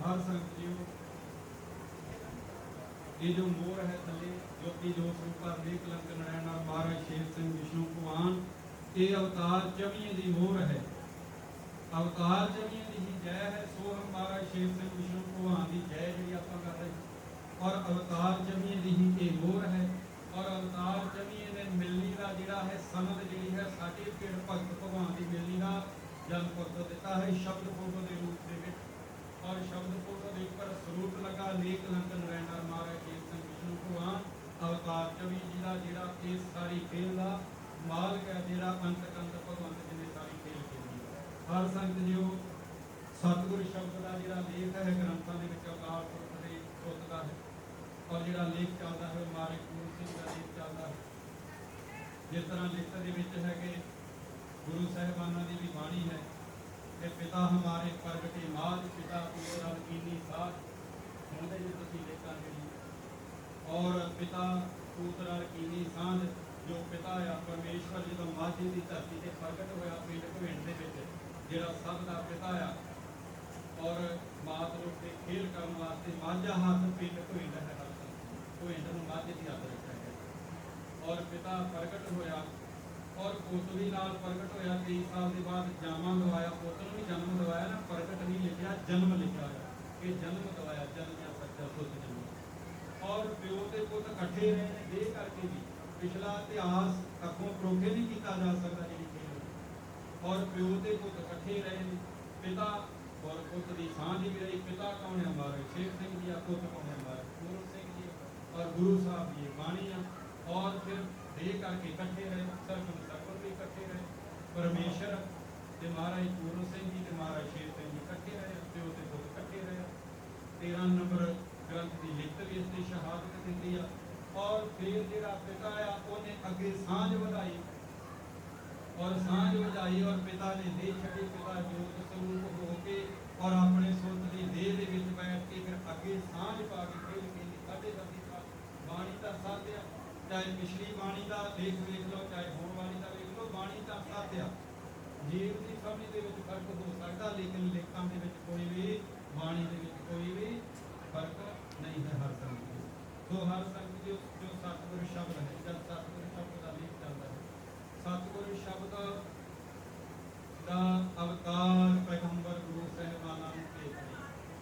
ਹਰ ਸੰਗਤ ਜੀਓ। ਇਹ ਜੋ ਮੋਰ ਹੈ ਥੱਲੇ, ਜੋਤੀ ਜੋ ਸਰੂਪਾ ਦੇ ਕਲੰਕ ਨਰਾਇਣ ਮਹਾਰਾਜ ਸ਼ੇਰ ਸਿੰਘ ਵਿਸ਼ਨੂੰ ਭਗਵਾਨ, ਇਹ ਅਵਤਾਰ ਚਵੀਂ ਦੀ ਮੋਰ ਹੈ। ਅਵਤਾਰ ਚਵੀਂ ਦੀ ਹੀ ਜੈ ਹੈ ਸੋ ਹਮ ਮਹਾਰਾਜ ਸ਼ੇਰ ਸਿੰਘ ਵਿਸ਼ਨੂੰ ਭਗਵਾਨ ਦੀ ਜੈ ਜਿਹੜੀ ਆਪਾਂ ਕਰ ਰਹੇ ਔਰ ਅਵਤਾਰ ਚਵੀਂ ਦੀ ਹੀ ਇਹ ਮੋਰ ਹੈ ਔਰ ਅਵਤਾਰ ਚਵੀਂ ਦੇ ਮਿਲਣੀ ਦਾ ਜਿਹੜਾ ਹੈ ਸਨਦ ਜਿਹੜੀ ਹੈ ਸਾਡੇ ਪੇੜ ਭਗਤ ਭਗਵਾਨ ਦੀ ਮਿਲਣੀ ਦਾ ਜਨਮ ਪੱਤਰ ਦਿੱਤਾ ਹੈ ਸ਼ਬਦ ਫੋਟੋ ਦੇ ਰੂਪ ਦੇ ਵਿੱਚ ਔਰ ਸ਼ਬਦ ਫੋਟੋ ਦੇ ਉੱਪਰ ਸਰੂਪ ਲਗਾ ਲੇਖ ਲੰਕਨ ਰਹਿਣਾ ਮਹਾਰਾਜ ਸ਼ੇਰ ਸਿੰਘ ਵਿਸ਼ਨੂੰ ਭਗਵਾਨ ਅਵਤਾਰ ਚਵੀ ਜੀ ਦਾ ਜਿਹੜਾ ਇਸ ਸਾਰੀ ਖੇਲ ਦਾ ਮਾਲਕ ਹੈ ਜਿਹੜਾ ਅੰਤ ਕੰਤ ਭਗਵੰਤ ਜੀ ਨੇ ਸਾਰੀ ਖੇਲ ਖੇਲੀ ਹੈ। ਹਰ ਸੰਗਤ ਜੀਓ, ਸਤਿਗੁਰ ਸ਼ਬਦ ਦਾ ਜਿਹੜਾ ਲੇਖ ਹੈ, ਗ੍ਰੰਥਾਂ ਦੇ ਵਿੱਚ ਅਕਾਲ ਪੁਰਖ ਦੇ ਸੁੱਤ ਦਾ ਹੈ। ਔਰ ਜਿਹੜਾ ਲੇਖ ਚੱਲਦਾ ਹੈ, ਉਹ ਮਾਰੇ ਗੁਰੂ ਸਿੰਘ ਦਾ ਲੇਖ ਚੱਲਦਾ ਹੈ। ਜਿਸ ਤਰ੍ਹਾਂ ਲਿਖਤ ਦੇ ਵਿੱਚ ਹੈ ਕਿ ਗੁਰੂ ਸਾਹਿਬਾਨਾਂ ਦੀ ਵੀ ਬਾਣੀ ਹੈ ਕਿ ਪਿਤਾ ਹਮਾਰੇ ਪ੍ਰਗਟੇ ਮਾਜ ਪਿਤਾ ਪੂਰ ਰਲ ਕੀਨੀ ਸਾਥ ਸੁਣਦੇ ਜੀ ਤੁਸੀਂ ਲੇਖਾਂ ਜਿਹੜੀ ਔਰ ਪਿਤਾ ਪੁੱਤਰ ਰਲ ਸਾਂਝ, ਜੋ ਪਿਤਾ ਆ ਪਰਮੇਸ਼ਵਰ ਜਦੋਂ ਮਾਝੀ ਦੀ ਧਰਤੀ ਤੇ ਪ੍ਰਗਟ ਹੋਇਆ, ਪਿੰਡ ਭਵਿੰਡ ਦੇ ਵਿੱਚ। ਜਿਹੜਾ ਸਭ ਦਾ ਪਿਤਾ ਆ, ਔਰ ਮਾਤ ਰੂਪ ਤੇ ਖੇਲ ਕਰਨ ਵਾਸਤੇ ਮਾਝਾ ਹੱਥ ਪਿੰਡ ਭਵਿੰਡ ਹੈ ਹਰ ਨੂੰ ਮਾਝੇ ਦੀ ਹੱਥ ਰੱਖਿਆ ਗਿਆ ਔਰ ਪਿਤਾ ਪ੍ਰਗਟ ਹੋਇਆ, ਔਰ ਪੁੱਤ ਵੀ ਨਾਲ ਪ੍ਰਗਟ ਹੋਇਆ 23 ਸਾਲ ਦੇ ਬਾਅਦ ਜਾਮਾ ਦਵਾਇਆ ਪੁੱਤ ਨੂੰ ਵੀ ਜਨਮ ਦਵਾਇਆ ਨਾ, ਪ੍ਰਗਟ ਨਹੀਂ ਲਿਖਿਆ, ਜਨਮ ਲਿਖਿਆ ਹੋਇਆ। ਕਿ ਜਨਮ ਦਵਾਇਆ ਜਨਮ ਜਾਂ ਸੱਚਾ ਸੁੱਤ ਜਨਮ। ਔਰ ਪਿਓ ਤੇ ਪੁੱਤ ਇਕੱਠੇ ਰਹੇ ਨੇ ਦੇ ਕਰਕੇ ਵੀ ਪਿਛਲਾ ਇਤਿਹਾਸ ਅੱਗੋਂ ਪਰੋਖੇ ਨਹੀਂ ਕੀਤਾ ਜਾ ਸਕਦਾ ਔਰ ਪਿਓ ਤੇ ਪੁੱਤ ਇਕੱਠੇ ਰਹੇ ਨੇ ਪਿਤਾ ਔਰ ਪੁੱਤ ਦੀ ਸਾਂਝ ਵੀ ਰਹੀ, ਪਿਤਾ ਕੌਣ ਹੈ ਹਮਾਰੇ ਸ਼ੇਖ ਸਿੰਘ ਜੀ ਆ ਪੁੱਤ ਕੌਣ ਹੈ ਹਮਾਰੇ ਗੁਰੂ ਸਿੰਘ ਜੀ ਔਰ ਗੁਰੂ ਸਾਹਿਬ ਦੀ ਬਾਣੀ ਆ ਔਰ ਫਿਰ ਦੇ ਕਰਕੇ ਇਕੱਠੇ ਰਹੇ ਸਰਗੁਣ ਸਰਗੁਣ ਵੀ ਇਕੱਠੇ ਰਹੇ। ਪਰਮੇਸ਼ਰ ਤੇ ਮਹਾਰਾਜ ਗੁਰੂ ਸਿੰਘ ਜੀ ਤੇ ਮਹਾਰਾਜ ਸ਼ੇਰ ਸਿੰਘ ਜੀ ਇਕੱਠੇ ਰਹੇ, ਪਿਓ ਤੇ ਪੁੱਤ ਇਕੱਠੇ ਰਹੇ। 13 ਨੰਬਰ ਗ੍ਰੰਥ ਦੀ ਲਿਖਤ ਵੀ ਇਸ ਦੀ ਸ਼ਹਾਦਤ ਦਿੰਦੀ ਆ। ਔਰ ਫਿਰ ਜਿਹੜਾ ਪਿਤਾ ਆ, ਉਹਨੇ ਅੱਗੇ ਸਾਂਝ ਵਧਾਈ। ਔਰ ਸਾਂਝ ਵਜਾਈ ਔਰ ਪਿਤਾ ਨੇ ਦੇਹ ਛੱਡੀ ਪਿਤਾ ਜੋਤ ਸਰੂਪ ਹੋ ਕੇ ਔਰ ਆਪਣੇ ਸੁਰਤ ਦੀ ਦੇਹ ਦੇ ਵਿੱਚ ਬੈਠ ਕੇ ਫਿਰ ਅੱਗੇ ਸਾਂਝ ਪਾ ਕੇ ਖੇਲ ਕੇ ਸਾਡੇ ਦਰਦੀ ਬਾਣੀ ਦਾ ਸਾਧਿਆ, ਚਾਹੇ ਪਿਛਲੀ ਬਾਣੀ ਦਾ ਲੇਖ ਵੇਖ ਲਓ, ਚਾਹੇ ਹੁਣ ਬਾਣੀ ਦਾ ਵੇਖ ਲਓ, ਬਾਣੀ ਦਾ ਸਾਧਿਆ। ਜੀਵ ਦੀ ਸਮਝ ਦੇ ਵਿੱਚ ਫ਼ਰਕ ਹੋ ਸਕਦਾ, ਲੇਕਿਨ ਲੇਖਾਂ ਦੇ ਵਿੱਚ ਕੋਈ ਵੀ ਬਾਣੀ ਦੇ ਵਿੱਚ ਕੋਈ ਵੀ ਫ਼ਰਕ ਨਹੀਂ ਹੈ ਹਰ ਸੰਗਤ ਦੇ ਸੋ ਹਰ ਸੰਗਤ ਜੋ ਜੋ ਸਤਿਗੁਰ ਸ਼ਬਦ ਹੈ ਜਦ ਸਤਿਗੁਰ ਸ਼ਬਦ ਦਾ ਲੇਖ ਚੱਲਦਾ ਹੈ ਸਤਿਗੁਰੂ ਸ਼ਬਦ ਦਾ ਅਵਤਾਰ ਪੈਗੰਬਰ ਗੁਰੂ ਸਾਹਿਬਾਨਾਂ ਨੂੰ ਭੇਜ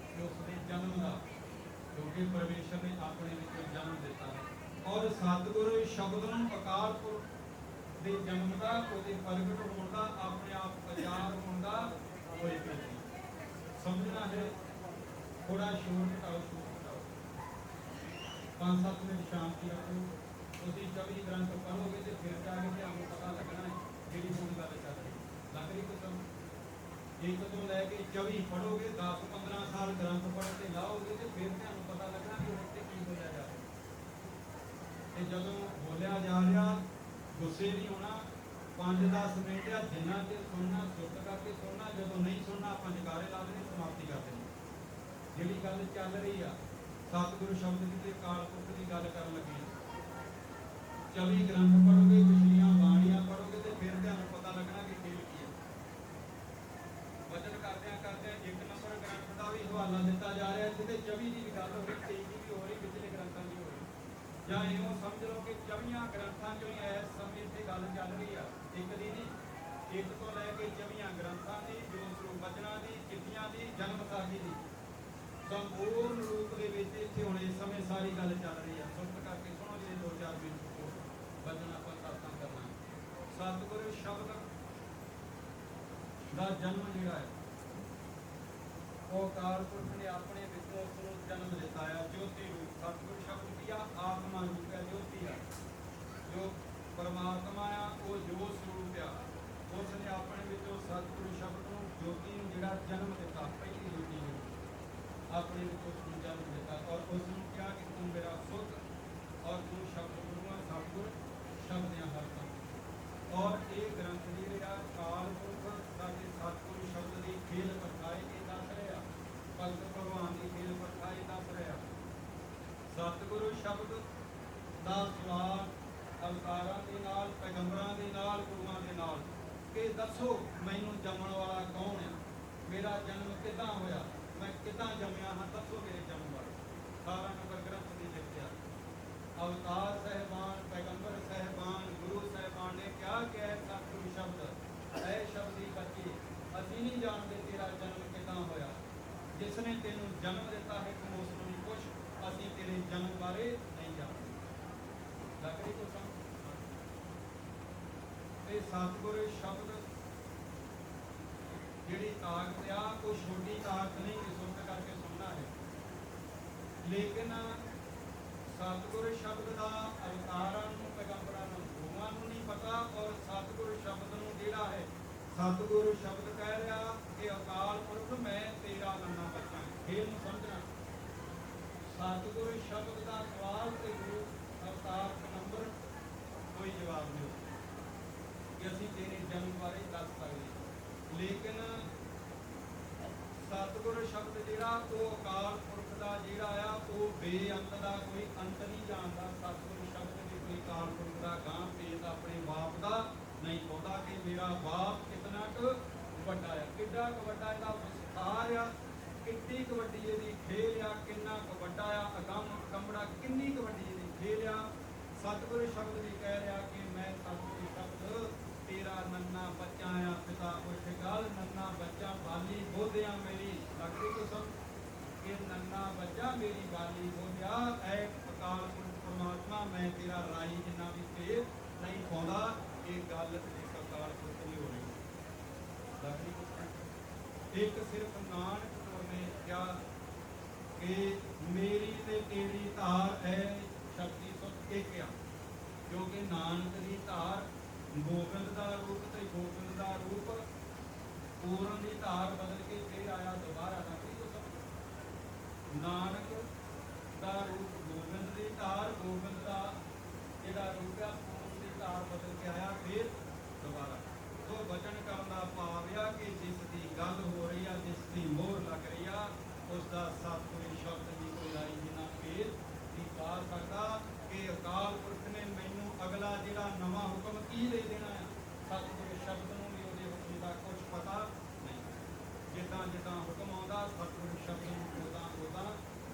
ਕਿ ਉਸ ਦੇ ਜਨਮ ਦਾ ਕਿਉਂਕਿ ਪਰਮੇਸ਼ਰ ਨੇ ਆਪਣੇ ਵਿੱਚ ਜਨਮ ਦਿੱਤਾ ਹੈ ਔਰ ਸਤਿਗੁਰੂ ਸ਼ਬਦ ਨੂੰ ਅਕਾਲ ਪੁਰਖ ਦੇ ਜਨਮ ਦਾ ਉਹਦੇ ਪ੍ਰਗਟ ਹੋਣ ਦਾ, ਆਪਣੇ ਆਪ ਅਜਾਰ ਹੋਣ ਦਾ ਹੋਏ ਭੇਜੀ ਸਮਝਣਾ ਹੈ ਥੋੜਾ ਸ਼ੋਰ ਘਟਾਓ ਸ਼ੋਰ ਘਟਾਓ ਪੰਜ ਸੱਤ ਮਿੰਟ ਸ਼ਾਂਤੀ ਰੱਖੋ। ਤੁਸੀਂ 24 ਗ੍ਰੰਥ ਪੜ੍ਹੋਗੇ ਤੇ ਫਿਰ ਜਾ ਕੇ ਤੁਹਾਨੂੰ ਪਤਾ ਲੱਗਣਾ ਹੈ ਜਿਹੜੀ ਹੁਣ ਗੱਲ ਚੱਲ ਰਹੀ ਲੱਗ ਰਹੀ ਕੋਈ ਸਮਝ ਇੱਕ ਤੋਂ ਲੈ ਕੇ 24 ਪੜ੍ਹੋਗੇ 10 15 ਸਾਲ ਗ੍ਰੰਥ ਪੜ੍ਹ ਕੇ ਲਾਓਗੇ ਤੇ ਫਿਰ ਤੁਹਾਨੂੰ ਪਤਾ ਲੱਗਣਾ ਕਿ ਹੁਣ ਤੇ ਕੀ ਬੋਲਿਆ ਜਾ ਤੇ ਜਦੋਂ ਗੁੱਸੇ ਨਹੀਂ ਹੋਣਾ 5-10 ਮਿੰਟ ਆ ਜਿੰਨਾ ਚਿਰ ਸੁਣਨਾ ਚੁੱਪ ਕਰਕੇ ਸੁਣਨਾ ਜਦੋਂ ਨਹੀਂ ਸੁਣਨਾ ਆਪਾਂ ਜਕਾਰੇ ਲਾ ਦੇਣੇ, ਸਮਾਪਤੀ ਕਰ ਦੇਣੀ ਜਿਹੜੀ ਗੱਲ ਚੱਲ ਰਹੀ ਆ, ਸਤਿਗੁਰੂ ਸ਼ਬਦ ਦੀ ਤੇ ਕਾਲ ਪੁਰਖ ਦੀ ਗੱਲ ਕਰਨ ਲੱਗੇ ਹਾਂ। 24 ਗ੍ਰੰਥ ਪੜੋਗੇ ਪਿਛਲੀਆਂ ਬਾਣੀਆਂ ਪੜੋਗੇ ਤੇ ਫਿਰ ਤੁਹਾਨੂੰ ਪਤਾ ਲੱਗਣਾ ਕਿ ਖੇਲ ਕੀ ਹੈ ਵਚਨ ਕਰਦਿਆਂ ਕਰਦਿਆਂ ਇੱਕ ਨੰਬਰ ਗ੍ਰੰਥ ਦਾ ਵੀ ਹਵਾਲਾ ਦਿੱਤਾ ਜਾ ਰਿਹਾ ਜਿਹਦੇ 24 ਦੀ ਵੀ ਗੱਲ ਹੋ ਰਹੀ 23 ਦੀ ਵੀ ਹੋ ਰਹੀ ਪਿਛਲੇ ਗ੍ਰੰਥਾਂ ਦੀ ਹੋ ਰਹੀ ਜਾਂ ਇਹੋ ਸਮਝ ਲਓ ਕਿ 24 ਗ੍ਰੰਥਾਂ ਚੋਂ ਹੀ ਇਸ ਸਮੇਂ ਤੇ ਗੱਲ ਚੱਲ ਰਹੀ ਆ ਇੱਕ ਦੀ ਨਹੀਂ ਇੱਕ ਤੋਂ ਲੈ ਕੇ 24 ਗ੍ਰੰਥਾਂ ਦੀ ਜੋ ਸਰੂਪ ਬਚਨਾਂ ਦੀ ਦੀ ਜਨਮ ਸਾਖੀ ਦੀ। ਸੰਪੂਰਨ ਰੂਪ ਦੇ ਵਿੱਚ ਇੱਥੇ ਹੁਣ ਇਸ ਸਮੇਂ ਸਾਰੀ ਗੱਲ ਚੱਲ ਰਹੀ ਆ। ਸੁਣਤ ਕਰਕੇ ਸੁਣੋ ਜਿਹੜੇ ਦੋ ਚਾਰ ਮਿੰਟ ਬਚਨ ਆਪਾਂ ਸਾਥਾਂ ਕਰਨਾ। ਸਤਿਗੁਰੂ ਸ਼ਬਦ ਦਾ ਜਨਮ ਜਿਹੜਾ ਹੈ, ਉਹ ਕਾਲ ਪੁਰਖ ਨੇ ਆਪਣੇ ਵਿੱਚੋਂ ਉਸ ਨੂੰ ਜਨਮ ਦਿੱਤਾ ਆ। ਜੋਤੀ ਰੂਪ ਸਤਿਗੁਰੂ ਸ਼ਬਦ ਕੀ ਆ ਆਤਮਾ ਰੂਪ ਹੈ ਜੋਤੀ ਆ ਜੋ ਪਰਮਾਤਮਾ ਆ ਉਹ ਜੋ ਸਰੂਪ ਆ ਉਸ ਨੇ ਆਪਣੇ ਵਿੱਚੋਂ ਸਤਿਗੁਰੂ ਸ਼ਬਦ ਨੂੰ ਜੋਤੀ ਨੂੰ ਜਿਹੜਾ ਜਨਮ ਦਿੱਤਾ ਪਹਿਲੀ ਜੋਤੀ ਨੂੰ ਆਪਣੇ ਵਿੱਚ ਉਸ ਨੂੰ ਜਨਮ ਦਿੱਤਾ ਔਰ ਉਸ ਨੂੰ ਕਿਹਾ ਕਿ ਤੂੰ ਮੇਰਾ ਸੁੱਤ ਔਰ ਤੂੰ ਸ਼ਬਦ ਗੁਰੂਆਂ ਸਤਿਗੁਰ ਸ਼ਬਦ ਆ ਹਰ ਕੰਮ ਔਰ ਇਹ ਗ੍ਰੰਥ ਜਿਹੜੇ ਆ ਕਾਲ ਪੁਰਖ ਸਾਡੇ ਸਤਿਗੁਰੂ ਸ਼ਬਦ ਦੀ ਖੇਲ ਪਰਖਾਏ ਇਹ ਦੱਸ ਰਿਹਾ ਭਗਤ ਭਗਵਾਨ ਦੀ ਖੇਲ ਪਰਖਾਏ ਦੱਸ ਰਿਹਾ ਸਤਿਗੁਰੂ ਸ਼ਬਦ ਦਾ ਸਵਾਲ ਅਵਤਾਰਾਂ ਦੇ ਨਾਲ ਪੈਗੰਬਰਾਂ ਦੇ ਨਾਲ ਗੁਰੂਆਂ ਦੇ ਨਾਲ ਕਿ ਦੱਸੋ ਮੈਨੂੰ ਜੰਮਣ ਵਾਲਾ ਕੌਣ ਹੈ ਮੇਰਾ ਜਨਮ ਕਿੱਦਾਂ ਹੋਇਆ ਮੈਂ ਕਿੱਦਾਂ ਜੰਮਿਆ ਹਾਂ ਦੱਸੋ ਮੇਰੇ ਜਨਮ ਬਾਰੇ 18 ਨੰਬਰ ਗ੍ਰੰਥ ਦੀ ਲਿਖਿਆ ਅਵਤਾਰ ਸਹਿਬਾਨ, ਪੈਗੰਬਰ ਸਹਿਬਾਨ, ਗੁਰੂ ਸਹਿਬਾਨ ਨੇ ਕਿਹਾ ਕਿ ਹੈ ਸਤਿਗੁਰੂ ਸ਼ਬਦ ਐ ਸ਼ਬਦੀ ਬੱਚੇ ਅਸੀਂ ਨਹੀਂ ਜਾਣਦੇ ਤੇਰਾ ਜਨਮ ਕਿੱਦਾਂ ਹੋਇਆ। ਜਿਸ ਨੇ ਤੈਨੂੰ ਜਨਮ ਦਿੱਤਾ ਹੈ, ਤੂੰ ਉਸ ਨੂੰ ਨਹੀਂ ਅਸੀਂ ਤੇਰੇ ਜਨਮ ਬਾਰੇ ਨਹੀਂ ਜਾਣਦੇ। ਲੱਗ ਰਹੀ ਕੋ ਸਮਝ? ਇਹ ਸਤਿਗੁਰੂ ਸ਼ਬਦ, ਜਿਹੜੀ ਤਾਕਤ ਆ ਕੋਈ ਛੋਟੀ ਤਾਕਤ ਨਹੀਂ ਕਿ ਸੁਣਤ ਕਰਕੇ ਸੁਣਨਾ ਹੈ। ਲੇਕਿਨ ਸਤਿਗੁਰੂ ਸ਼ਬਦ ਦਾ ਅਵਤਾਰਾਂ ਨੂੰ, ਪੈਗੰਬਰਾਂ ਨੂੰ, ਗੁਰੂਆਂ ਨੂੰ ਨਹੀਂ ਪਤਾ ਔਰ ਸਤਿਗੁਰੂ ਸ਼ਬਦ ਨੂੰ ਜਿਹੜਾ ਹੈ, ਸਤਿਗੁਰੂ ਸ਼ਬਦ ਕਹਿ ਰਿਹਾ ਕਿ ਅਕਾਲ ਪੁਰਖ ਮੈਂ ਤੇਰਾ ਨੰਨਾ ਬੱਚਾ ਇਹ ਨੂੰ ਸਮਝਣਾ ਸਤਿਗੁਰੂ ਸ਼ਬਦ ਦਾ ਸਵਾਲ ਤੇ ਗੁਰੂ ਅਵਤਾਰ ਨੰਬਰ ਕੋਈ ਜਵਾਬ ਨਹੀਂ ਕਿ ਅਸੀਂ ਤੇਰੇ ਜਨਮ ਬਾਰੇ ਦੱਸ ਸਕਦੇ ਲੇਕਿਨ ਸਤਿਗੁਰ ਸ਼ਬਦ ਜਿਹੜਾ ਉਹ ਅਕਾਲ ਪੁਰਖ ਦਾ ਜਿਹੜਾ ਆ, ਉਹ ਬੇਅੰਤ ਦਾ, ਕੋਈ ਅੰਤ ਨਹੀਂ ਜਾਣਦਾ। ਸਤਿਗੁਰੂ ਸ਼ਬਦ ਦੀ ਕੋਈ ਅਕਾਲ ਪੁਰਖ ਦਾ ਗਾਂ ਭੇਦ ਆਪਣੇ ਬਾਪ ਦਾ ਨਹੀਂ ਪਾਉਂਦਾ ਕਿ ਮੇਰਾ ਬਾਪ ਕਿਤਨਾ ਕੁ ਵੱਡਾ ਆ। ਕਿੱਡਾ ਕੁ ਵੱਡਾ ਇਹਦਾ ਵਿਸਥਾਰ ਆ? ਕਿੰਨੀ ਕੁ ਵੱਡੀ ਇਹਦੀ ਖੇਲ ਆ? ਕਿੰਨਾ ਕੁ ਵੱਡਾ ਆ? ਅਗੰਮ ਕੰਬੜਾ ਕਿੰਨੀ ਕੁ ਵੱਡੀ ਇਹਦੀ ਖੇਲ ਆ? ਸਤਿਗੁਰੂ ਸ਼ਬਦ ਵੀ ਕਹਿ ਰਿਹਾ ਕਿ ਮੈਂ ਸਤਿਗੁਰੂ ਸ਼ਬਦ, ਤੇਰਾ ਨੰਨਾ ਬੱਚਾ ਆ, ਪਿਤਾ ਉੱਠ ਗੱਲ, ਨੰਨਾ ਬੱਚਾ ਬਾਲੀ ਬੋਧਿਆ ਮੇਰੀ। ਲੱਗਦੀ ਕੋ ਸਭ ਕਿ ਨੰਨਾ ਬੱਚਾ ਮੇਰੀ ਬਾਲੀ ਬੋਧਿਆ ਐ ਅਕਾਲ ਪੁਰਖ ਪਰਮਾਤਮਾ, ਮੈਂ ਤੇਰਾ ਰਾਈ ਜਿੰਨਾ ਵੀ ਤੇ ਨਹੀਂ ਪਾਉਂਦਾ, ਇਹ ਗੱਲ ਇਸ ਅਕਾਲ ਪੁਰਖ ਦੀ ਹੋ। ਰਹੀ ਇੱਕ ਸਿਰਫ ਨਾਨਕ ਨੇ ਕਿਹਾ ਕਿ ਮੇਰੀ ਤੇ ਤੇਰੀ ਧਾਰ ਹੈ ਸ਼ਕਤੀ ਸੁਤ ਏਕਿਆ ਜੋ ਕਿ ਨਾਨਕ ਦੀ ਧਾਰ, ਗੋਬਿੰਦ ਦਾ ਰੂਪ ਤੇ ਗੋਬਿੰਦ ਦਾ ਰੂਪ, ਪੂਰਨ ਦੀ ਧਾਰ ਬਦਲ ਕੇ ਫੇਰ ਆਇਆ ਦੁਬਾਰਾ ਨਾਨਕ ਦਾ ਰੂਪ ਗੋਬਿੰਦ ਦੀ ਧਾਰ ਗੋਬਿੰਦ ਦਾ ਜਿਹੜਾ ਰੂਪ ਆ ਪੂਰਨ ਦੀ ਧਾਰ ਬਦਲ ਕੇ ਆਇਆ, ਫਿਰ ਦੁਬਾਰਾ। ਸੋ ਵਚਨ ਕਰਨ ਦਾ ਭਾਵ ਆ ਕਿ ਜਿਸ ਦੀ ਗੱਲ ਹੋ ਰਹੀ ਆ, ਜਿਸ ਦੀ ਮੋਹਰ ਲੱਗ ਰਹੀ ਆ, ਉਸ ਦਾ ਸਤਿਗੁਰੂ ਸ਼ਬਦ ਦੀ ਕੋਈ ਲਾਈ ਜਿਨਾ ਫੇਰ ਨਹੀਂ ਪਾ ਸਕਦਾ ਕਿ ਅਕਾਲ ਪੁਰਖ ਨੇ ਮੈਨੂੰ ਅਗਲਾ ਜਿਹੜਾ ਨਵਾਂ ਹੁਕਮ ਕੀ ਦੇ ਦੇਣਾ ਹੈ ਸਤਿਗੁਰੂ ਸ਼ਬਦ ਨੂੰ ਵੀ ਉਹਦੇ ਹੁਕਮ ਦਾ ਕੁਝ ਪਤਾ ਨਹੀਂ ਜਿੱਦਾਂ ਜਿੱਦਾਂ ਹੁਕਮ ਆਉਂਦਾ ਸਤਿਗੁਰੂ ਸ਼ਬਦ ਨੂੰ ਉਦਾਂ ਉਦਾਂ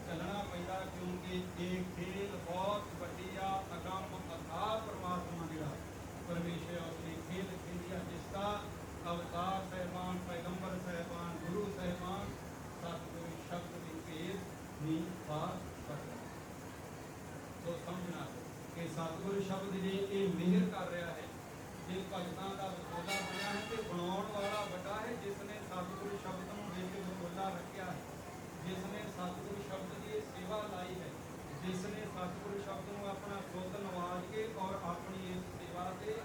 ਚੱਲਣਾ ਪੈਂਦਾ ਕਿਉਂਕਿ ਇਹ ਖੇਲ ਬਹੁਤ ਵੱਡੀ ਆ ਅਗੰਮ ਅਥਾਹ ਪਰਮਾਤਮਾ ਜਿਹੜਾ ਪਰਮੇਸ਼ਰ ਉਸਨੇ ਖੇਲ ਖੇਡੀ ਆ ਜਿਸ ਦਾ ਅਵਤਾਰ ਸਹਿਬਾਨ ਪੈਗੰਬਰ ਸਹਿਬਾਨ ਗੁਰੂ ਸਹਿਬਾਨ ਸਤਿਗੁਰੂ ਸ਼ਬਦ ਦੀ ਭੇਦ ਨਹੀਂ ਪਾ ਸਕਦਾ ਸੋ ਸਮਝਣਾ ਕਿ ਸਤਿਗੁਰੂ ਸ਼ਬਦ ਜੇ ਇਹ ਮਿਹਰ ਕਰ ਰਿਹਾ ਹੈ ਜੇ ਭਗਤਾਂ ਦਾ ਵਿਚੋਲਾ ਬਣਿਆ ਹੈ ਤੇ ਬਣਾਉਣ ਵਾਲਾ ਵੱਡਾ ਹੈ ਜਿਸ ਨੇ ਸਤਿਗੁਰੂ ਸ਼ਬਦ ਨੂੰ ਵਿੱਚ ਵਿਚੋਲਾ ਰੱਖਿਆ ਹੈ ਜਿਸ ਨੇ ਸਤਿਗੁਰੂ ਸ਼ਬਦ ਦੀ ਇਹ ਸੇਵਾ ਲਾਈ ਹੈ ਜਿਸ ਨੇ ਸਤਿਗੁਰੂ ਸ਼ਬਦ ਨੂੰ ਆਪਣਾ ਸੁੱਧ ਨਵਾਜ ਕੇ ਔਰ ਆਪਣੀ ਇਸ ਸੇਵਾ ਤੇ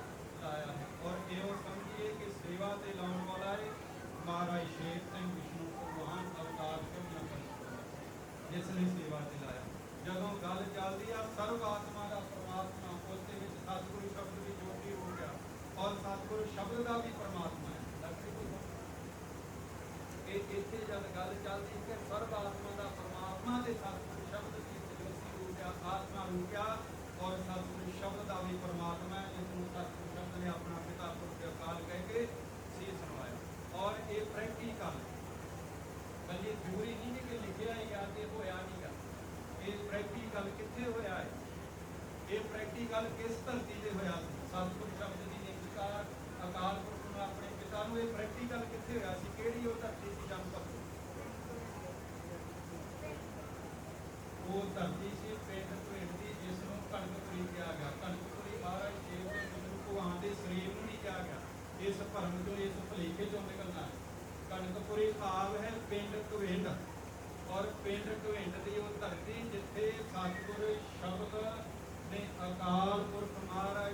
ਲਾਇਆ ਹੈ ਔਰ ਇਹੋ ਸਮਝੀਏ ਕਿ ਸੇਵਾ ਤੇ ਲਾਉਣ ਵਾਲਾ ਹੈ ਮਹਾਰਾਜ ਸ਼ੇਰ ਸਿੰਘ ਵਿਸ਼ਨੂੰ ਭਗਵਾਨ ਅਵਤਾਰ ਕੇ ਨੰਬਰ ਜਿਸ ਨੇ ਸੇਵਾ ਤੇ ਲਾਇਆ ਜਦੋਂ ਗੱਲ ਚੱਲਦੀ ਆ ਸਰਵ ਆਤਮਾ ਦਾ ਪਰਮਾਤਮਾ ਉਸ ਦੇ ਵਿੱਚ ਸਤਿਗੁਰੂ ਸ਼ਬਦ ਵੀ ਜੋਤੀ ਹੋ ਗਿਆ ਔਰ ਸਤਿਗੁਰੂ ਸ਼ਬਦ ਦਾ ਵੀ ਪਰਮਾਤਮਾ ਹੈ ਲੱਗਦੀ ਕੋਈ ਗੱਲ? ਇਹ ਇੱਥੇ ਜਦ ਗੱਲ ਚੱਲਦੀ ਕਿ ਸਰਬ ਆਤਮਾ ਦਾ ਪਰਮਾਤਮਾ ਤੇ ਸਤਿਗੁਰੂ ਸ਼ਬਦ ਦੀ ਇੱਕ ਹੋ ਗਿਆ ਆਤਮਾ ਹੋ ਗਿਆ ਔਰ ਸਤਿਗੁਰੂ ਸ਼ਬਦ ਦਾ ਵੀ ਪਰਮਾਤਮਾ ਹੈ, ਜਿਸ ਨੂੰ ਸਤਿਗੁਰੂ ਸ਼ਬਦ ਨੇ ਆਪਣਾ ਪਿਤਾ ਪੁਰਖ ਅਕਾਲ ਕਹਿ ਕੇ ਸੀ ਸੁਣਵਾਇਆ ਔਰ ਇਹ ਪ੍ਰੈਕਟੀਕਲ ਕੱਲੀ ਥਿਊਰੀ ਨਹੀਂ ਕਿ ਕਿ ਲਿਖਿਆ ਹੀ ਗਿਆ ਤੇ ਹੋਇਆ ਨਹੀਂ ਗਾ ਇਹ ਪ੍ਰੈਕਟੀਕਲ ਕਿੱਥੇ ਹੋਇਆ ਹੈ? ਇਹ ਪ੍ਰੈਕਟੀਕਲ ਕਿਸ ਧਰਤੀ ਤੇ ਹੋਇਆ ਸੀ? ਸਤਿਗੁਰੂ ਸ਼ਬਦ ਦੀ ਨਿੰਦਕਾਰ ਅਕਾਲ ਪੁਰਖ ਨੂੰ ਆਪਣੇ ਪਿਤਾ ਨੂੰ ਇਹ ਪ੍ਰੈਕਟੀਕਲ ਕਿੱਥੇ ਹੋਇਆ ਸੀ? ਕਿਹੜੀ ਉਹ ਧਰਤੀ ਸੀ ਜਨਮ ਉਹ ਧਰਤੀ ਸੀ, ਪਿੰਡ ਭੇਡ ਦੀ, ਜਿਸ ਨੂੰ ਕਣਕਪੁਰੀ ਕਿਹਾ ਗਿਆ। ਕਣਕਪੁਰੀ ਮਹਾਰਾਜ ਸ਼ੇਰ ਦੇ ਗੁਰੂ ਭਗਵਾਨ ਦੇ ਸਰੀਰ ਨੂੰ ਨਹੀਂ ਕਿਹਾ ਗਿਆ। ਇਸ ਭਰਮ ਚੋਂ ਇਸ ਭਲੇਖੇ ਚੋਂ ਨਿਕਲਣਾ ਕਣਕਪੁਰੀ ਭਾਵ ਹੈ ਪਿੰਡ ਧੁਵਿੰਡ ਔਰ ਪਿੰਡ ਧੁਵਿੰਡ ਦੀ ਉਹ ਧਰਤੀ ਜਿੱਥੇ ਸਤਿਗੁਰ ਸ਼ਬਦ ਨੇ ਅਕਾਲ ਪੁਰਖ ਮਹਾਰਾਜ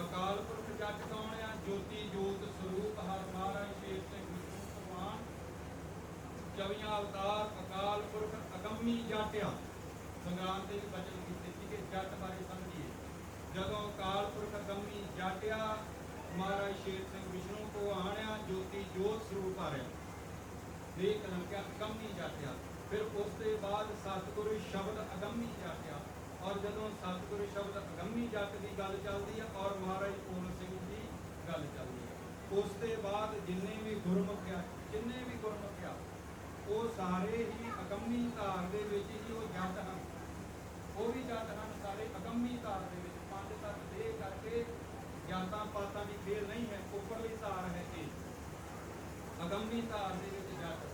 ਅਕਾਲ ਪੁਰਖ ਜੋਤੀ, ਜੋਤ, ਸਰੂਪ, ਹਰ ਮਹਾਰਾਜ, ਸ਼ੇਰ ਵਿਸ਼ਨੂੰ ਸਮਝੀਏ। ਜਦੋਂ ਅਕਾਲ ਪੁਰਖ, ਅਗੰਮੀ ਜੱਟਿਆ ਮਹਾਰਾਜ, ਸ਼ੇਰ ਸਿੰਘ ਵਿਸ਼ਨੂੰ, ਭਗਵਾਨ ਜੋਤੀ, ਜੋਤ, ਸਰੂਪ ਹਰਿਆ ਦੇ ਫਿਰ ਉਸ ਬਾਅਦ ਸਤਿਗੁਰੂ ਸ਼ਬਦ ਅਗੰਮੀ ਜੱਟਿਆ ਔਰ ਜਦੋਂ ਸਤਿਗੁਰੂ ਸ਼ਬਦ ਅਗੰਮੀ ਜੱਟ ਦੀ ਗੱਲ ਚੱਲਦੀ ਹੈ ਔਰ ਮਹਾਰਾਜ ਪੂਰਨ ਸਿੰਘ ਦੀ ਗੱਲ ਚੱਲਦੀ ਹੈ, ਉਸ ਦੇ ਬਾਅਦ ਜਿੰਨੇ ਵੀ ਗੁਰਮੁਖ ਆ ਜਿੰਨੇ ਵੀ ਗੁਰਮੁਖਿਆ, ਉਹ ਸਾਰੇ ਹੀ ਅਗੰਮੀ ਧਾਰ ਦੇ ਵਿੱਚ ਹੀ ਉਹ ਜੱਟ ਹਨ। ਉਹ ਵੀ ਜੱਟ ਹਨ, ਸਾਰੇ ਅਗੰਮੀ ਧਾਰ ਦੇ ਵਿੱਚ। ਪੰਜ ਤੱਕ ਦੇ ਕਰਕੇ ਜਾਤਾਂ ਪਾਤਾਂ ਦੀ ਖੇਲ ਨਹੀਂ ਹੈ, ਉੱਪਰਲੀ ਧਾਰ ਹੈ ਇਹ। ਅਗੰਮੀ ਧਾਰ ਦੇ ਵਿੱਚ ਜੱਟ।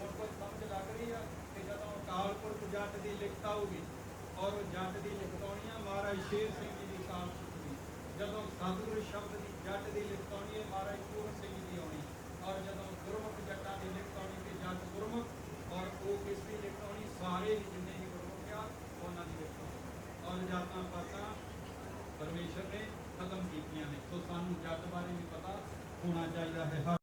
ਹੁਣ ਕੋਈ ਸਮਝ ਲੱਗ ਰਹੀ ਆ ਕਿ ਜਦੋਂ ਅਕਾਲ ਪੁਰਖ ਜੱਟ ਦੀ ਲਿਖਤ ਆਊਗੀ ਔਰ ਉਹ ਜੱਟ ਦੀ ਲਿਖਤ ਆਉਣੀ ਆ ਮਹਾਰਾਜ ਸ਼ੇਰ ਸਿੰਘ ਜੀ ਦੀ ਕਾਲ ਸੁਣੀ ਜਦੋਂ ਸਤਿਗੁਰੂ ਸ਼ਬਦ ਦੀ ਜੱਟ ਦੀ ਲਿਖਤ ਆਉਣੀ ਹੈ, ਮਹਾਰਾਜ ਪੂਰਨ ਸਿੰਘ ਜੀ ਦੀ ਆਉਣੀ। ਔਰ ਜਦੋਂ ਗੁਰਮੁਖ ਜੱਟਾਂ ਦੀ ਲਿਖਤ ਆਉਣੀ ਤੇ ਜੱਟ ਗੁਰਮੁਖ, ਔਰ ਉਹ ਕਿਸ ਦੀ ਲਿਖਤ ਆਉਣੀ ਸਾਰੇ ਹੀ ਜਿੰਨੇ ਹੀ ਗੁਰਮੁਖ ਆ, ਉਹਨਾਂ ਦੀ ਲਿਖਤ ਔਰ ਜਾਤਾਂ ਪਾਤਾਂ ਪਰਮੇਸ਼ਰ ਨੇ ਖਤਮ ਕੀਤੀਆਂ ਨੇ। ਸੋ ਸਾਨੂੰ ਜੱਟ ਬਾਰੇ ਵੀ ਪਤਾ ਹੋਣਾ ਚਾਹੀਦਾ ਹੈ।